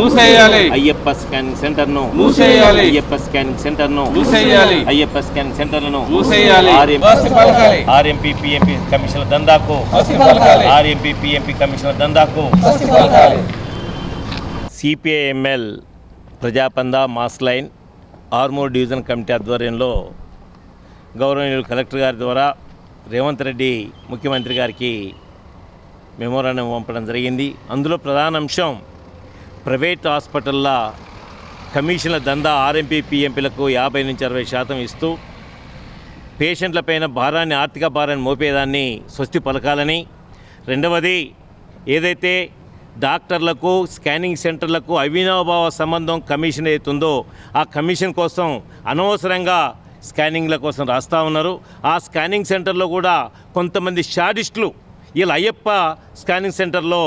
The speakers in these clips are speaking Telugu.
మూసేయాలి. అయ్యప్ప స్కానింగ్ సెంటర్ను మూసేయాలి. అయ్యప్ప స్కానింగ్ సెంటర్ను మూసేయాలి. అయ్యప్ప స్కానింగ్ సెంటర్లను మూసేయాలి. ఆర్ఎంపీ పిఎంపీ కమిషన్ల దందాకు ఆర్ఎంపీ పిఎంపీ కమిషన్ల దందాకు CPIML Prajapantha mass line Armoor division committee ఆధ్వర్యంలో గౌరవనీయులు కలెక్టర్ గారి ద్వారా రేవంత్ రెడ్డి ముఖ్యమంత్రి గారికి మెమోరాండం పంపడం జరిగింది. అందులో ప్రధాన అంశం ప్రైవేట్ హాస్పిటల్ల కమిషన్ల దందా ఆర్ఎంపీ పిఎంపీలకు యాభై నుంచి అరవై శాతం ఇస్తూ పేషెంట్లపైన భారాన్ని ఆర్థిక భారాన్ని మోపేదాన్ని స్వస్తి పలకాలని. రెండవది ఏదైతే డాక్టర్లకు స్కానింగ్ సెంటర్లకు అవినాభావ సంబంధం కమిషన్ అవుతుందో ఆ కమిషన్ కోసం అనవసరంగా స్కానింగ్ల కోసం రాస్తూ ఉన్నారు. ఆ స్కానింగ్ సెంటర్లో కూడా కొంతమంది షాడిస్టులు వీళ్ళ అయ్యప్ప స్కానింగ్ సెంటర్లో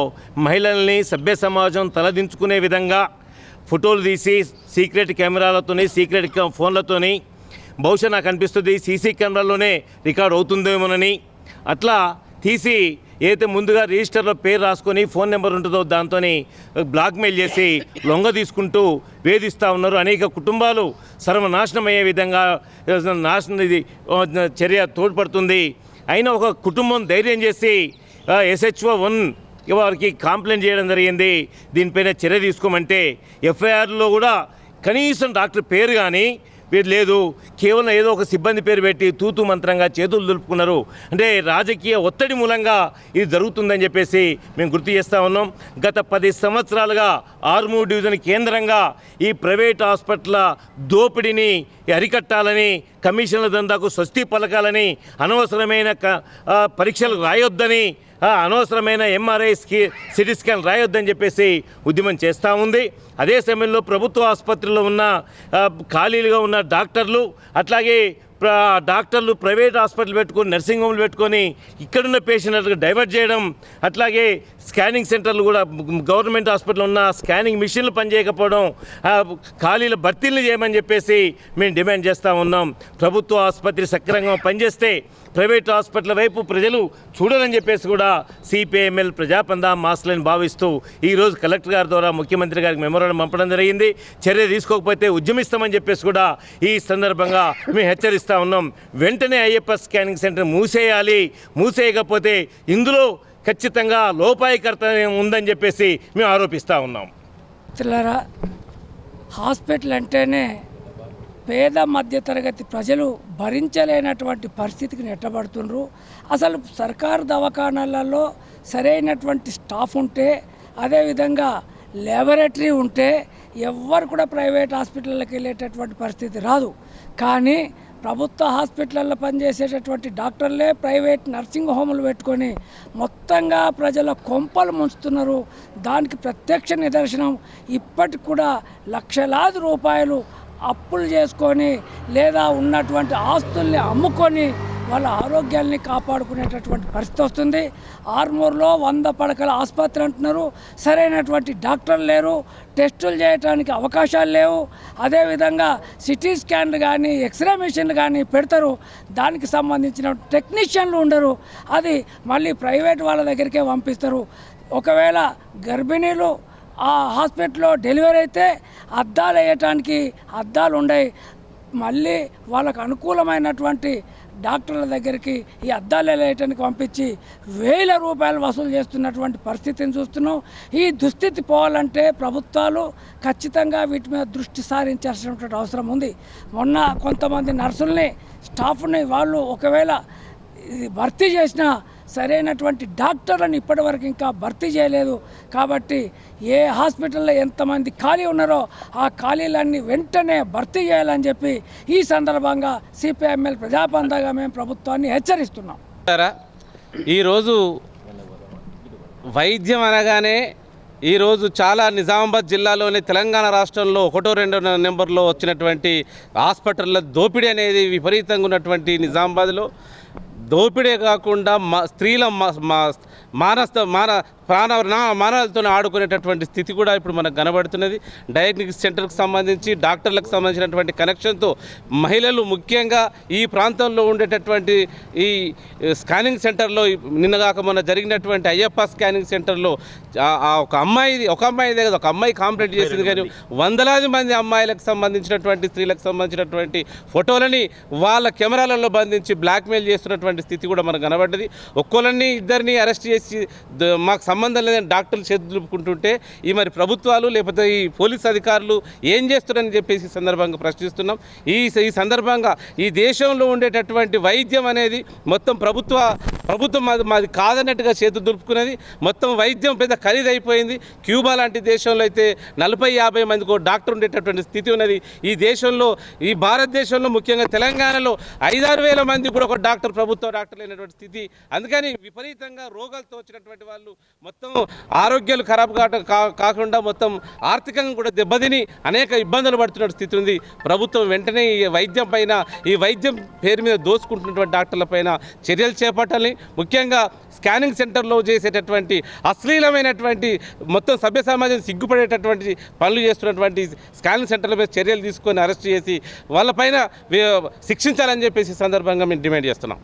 మహిళల్ని సభ్య సమాజం తలదించుకునే విధంగా ఫోటోలు తీసి సీక్రెట్ కెమెరాలతోని సీక్రెట్ ఫోన్లతోని బహుశా నాకు అనిపిస్తుంది సీసీ కెమెరాలోనే రికార్డ్ అవుతుందేమోనని. అట్లా తీసి ఏదైతే ముందుగా రిజిస్టర్లో పేరు రాసుకొని ఫోన్ నెంబర్ ఉంటుందో దాంతో బ్లాక్మెయిల్ చేసి లొంగ తీసుకుంటూ వేధిస్తూ ఉన్నారు. అనేక కుటుంబాలు సర్వనాశనమయ్యే విధంగా నాశనం ఇది చర్య తోడ్పడుతుంది. అయినా ఒక కుటుంబం ధైర్యం చేసి ఎస్హెచ్ఓ వన్ వారికి కంప్లైంట్ చేయడం జరిగింది. దీనిపైన చర్య తీసుకోమంటే ఎఫ్ఐఆర్లో కూడా కనీసం డాక్టర్ పేరు కానీ వీరు లేదు. కేవలం ఏదో ఒక సిబ్బంది పేరు పెట్టి తూతు మంత్రంగా చేతులు దులుపుకున్నారు. అంటే రాజకీయ ఒత్తిడి మూలంగా ఇది జరుగుతుందని చెప్పేసి మేము గుర్తు చేస్తూ ఉన్నాం. గత పది సంవత్సరాలుగా ఆర్మూర్ డివిజన్ కేంద్రంగా ఈ ప్రైవేట్ హాస్పిటల్ దోపిడీని అరికట్టాలని కమిషన్ల దందాకు స్వస్తి పలకాలని అనవసరమైన క- పరీక్షలు రాయొద్దని అనవసరమైన ఎంఆర్ఐ స్కి సిటీ స్కాన్ రాయొద్దని చెప్పేసి ఉద్యమం చేస్తూ ఉంది. అదే సమయంలో ప్రభుత్వ ఆసుపత్రిలో ఉన్న ఖాళీలుగా ఉన్న డాక్టర్లు అట్లాగే డాక్టర్లు ప్రైవేట్ హాస్పిటల్ పెట్టుకొని నర్సింగ్ హోమ్లు పెట్టుకొని ఇక్కడున్న పేషెంట్లకు డైవర్ట్ చేయడం అట్లాగే స్కానింగ్ సెంటర్లు కూడా గవర్నమెంట్ హాస్పిటల్ ఉన్న స్కానింగ్ మిషన్లు పనిచేయకపోవడం ఖాళీల భర్తీలు చేయమని చెప్పేసి మేము డిమాండ్ చేస్తూ ఉన్నాం. ప్రభుత్వ ఆసుపత్రి సక్రమంగా పనిచేస్తే ప్రైవేట్ హాస్పిటల్ వైపు ప్రజలు చూడాలని చెప్పేసి కూడా సిపిఐఎంఎల్ ప్రజాపంద మాస్లని భావిస్తూ ఈరోజు కలెక్టర్ గారి ద్వారా ముఖ్యమంత్రి గారికి మెమోరాండం పంపడం జరిగింది. చర్య తీసుకోకపోతే ఉద్యమిస్తామని చెప్పేసి కూడా ఈ సందర్భంగా మేము హెచ్చరిస్తాం. ఉన్నాం. వెంటనే అయ్యప్ప స్కానింగ్ సెంటర్ మూసేయాలి. మూసేయకపోతే ఇందులో ఖచ్చితంగా లోపాయకర్త ఉందని చెప్పేసి మేము ఆరోపిస్తూ ఉన్నాం. మిత్రులారా హాస్పిటల్ అంటేనే పేద మధ్యతరగతి ప్రజలు భరించలేనటువంటి పరిస్థితికి నెట్టబడుతుండ్రు. అసలు సర్కారు దవాఖానాలలో సరైనటువంటి స్టాఫ్ ఉంటే అదేవిధంగా ల్యాబొరేటరీ ఉంటే ఎవ్వరు కూడా ప్రైవేట్ హాస్పిటళ్ళకి వెళ్ళేటటువంటి పరిస్థితి రాదు. కానీ ప్రభుత్వ హాస్పిటల్లో పనిచేసేటటువంటి డాక్టర్లే ప్రైవేట్ నర్సింగ్ హోములు పెట్టుకొని మొత్తంగా ప్రజల కొంపలు ముంచుతున్నారు. దానికి ప్రత్యక్ష నిదర్శనం ఇప్పటికి కూడా లక్షలాది రూపాయలు అప్పులు చేసుకొని లేదా ఉన్నటువంటి ఆస్తుల్ని అమ్ముకొని వాళ్ళ ఆరోగ్యాల్ని కాపాడుకునేటటువంటి పరిస్థితి వస్తుంది. ఆర్మూర్లో వంద పడకల ఆసుపత్రి అంటున్నారు. సరైనటువంటి డాక్టర్లు లేరు. టెస్టులు చేయడానికి అవకాశాలు లేవు. అదేవిధంగా సిటీ స్కాన్లు కానీ ఎక్స్రే మిషన్లు కానీ పెడతారు. దానికి సంబంధించిన టెక్నీషియన్లు ఉండరు. అది మళ్ళీ ప్రైవేట్ వాళ్ళ దగ్గరికే పంపిస్తారు. ఒకవేళ గర్భిణీలు ఆ హాస్పిటల్లో డెలివరీ అయితే అద్దాలు వేయటానికి అద్దాలు ఉండయి. మళ్ళీ వాళ్ళకు అనుకూలమైనటువంటి డాక్టర్ల దగ్గరికి ఈ అద్దాలు వేయటానికి పంపించి వేల రూపాయలు వసూలు చేస్తున్నటువంటి పరిస్థితిని చూస్తున్నాం. ఈ దుస్థితి పోవాలంటే ప్రభుత్వాలు ఖచ్చితంగా వీటి మీద దృష్టి సారించాల్సినటువంటి అవసరం ఉంది. మొన్న కొంతమంది నర్సుల్ని స్టాఫ్ని వాళ్ళు ఒకవేళ భర్తీ చేసిన సరైనటువంటి డాక్టర్లను ఇప్పటివరకు ఇంకా భర్తీ చేయలేదు. కాబట్టి ఏ హాస్పిటల్లో ఎంతమంది ఖాళీ ఉన్నారో ఆ ఖాళీలన్నీ వెంటనే భర్తీ చేయాలని చెప్పి ఈ సందర్భంగా సిపిఎంఎల్ ప్రజాపందగా మేము ప్రభుత్వాన్ని హెచ్చరిస్తున్నాం. ఈరోజు వైద్యం అనగానే ఈరోజు చాలా నిజామాబాద్ జిల్లాలోని తెలంగాణ రాష్ట్రంలో ఒకటో రెండో నెంబర్లో వచ్చినటువంటి హాస్పిటల్ల దోపిడీ అనేది విపరీతంగా ఉన్నటువంటి నిజామాబాద్లో. దోపిడే కాకుండా మా స్త్రీల మా- మా- మాన ప్రాణ నా- ఆడుకునేటటువంటి స్థితి కూడా ఇప్పుడు మనకు కనబడుతున్నది. డయాగ్నిక్ సెంటర్కి సంబంధించి డాక్టర్లకు సంబంధించినటువంటి కనెక్షన్తో మహిళలు ముఖ్యంగా ఈ ప్రాంతంలో ఉండేటటువంటి ఈ స్కానింగ్ సెంటర్లో నిన్నగాక మొన్న జరిగినటువంటి అయ్యప్ప స్కానింగ్ సెంటర్లో ఒక అమ్మాయి ఒక అమ్మాయి కదా ఒక అమ్మాయి కాంప్లైంట్ చేసింది కానీ వందలాది మంది అమ్మాయిలకు సంబంధించినటువంటి స్త్రీలకు సంబంధించినటువంటి ఫోటోలని వాళ్ళ కెమెరాలలో బంధించి బ్లాక్మెయిల్ చేస్తున్నటువంటి స్థితి కూడా మనకు కనబడ్డది. ఒక్కోళ్ళని ఇద్దరిని అరెస్ట్ చేసి మాకు సంబంధం లేదని డాక్టర్లు చేతులుపుకుంటుంటే ఈ మరి ప్రభుత్వాలు లేకపోతే ఈ పోలీస్ అధికారులు ఏం చేస్తున్నారని చెప్పేసి ఈ సందర్భంగా ప్రశ్నిస్తున్నాం. ఈ ఈ సందర్భంగా ఈ దేశంలో ఉండేటటువంటి వైద్యం అనేది మొత్తం ప్రభుత్వ ప్రభుత్వం మాది మాది కాదన్నట్టుగా చేతులు దులుపుకున్నది. మొత్తం వైద్యం పెద్ద ఖరీదైపోయింది. క్యూబా లాంటి దేశంలో అయితే నలభై యాభై మందికి ఒక డాక్టర్ ఉండేటటువంటి స్థితి ఉన్నది. ఈ దేశంలో ఈ భారతదేశంలో ముఖ్యంగా తెలంగాణలో ఐదారు వేల మంది కూడా ఒక డాక్టర్ ప్రభుత్వ డాక్టర్ లేనటువంటి స్థితి. అందుకని విపరీతంగా రోగాలతో వచ్చినటువంటి వాళ్ళు మొత్తం ఆరోగ్యాలు ఖరాబ్ కాట కా- కాకుండా మొత్తం ఆర్థికంగా కూడా దెబ్బతిని అనేక ఇబ్బందులు పడుతున్న స్థితి ఉంది. ప్రభుత్వం వెంటనే ఈ వైద్యం పైన ఈ వైద్యం పేరు మీద దోసుకుంటున్నటువంటి డాక్టర్ల పైన చర్యలు ముఖ్యంగా స్కానింగ్ సెంటర్లో చేసేటటువంటి అశ్లీలమైనటువంటి మొత్తం సభ్య సమాజం సిగ్గుపడేటటువంటి పనులు చేస్తున్నటువంటి స్కానింగ్ సెంటర్ల మీద చర్యలు తీసుకొని అరెస్ట్ చేసి వాళ్ళపైన పైన శిక్షించాలని చెప్పేసి సందర్భంగా మేము డిమాండ్ చేస్తున్నాం.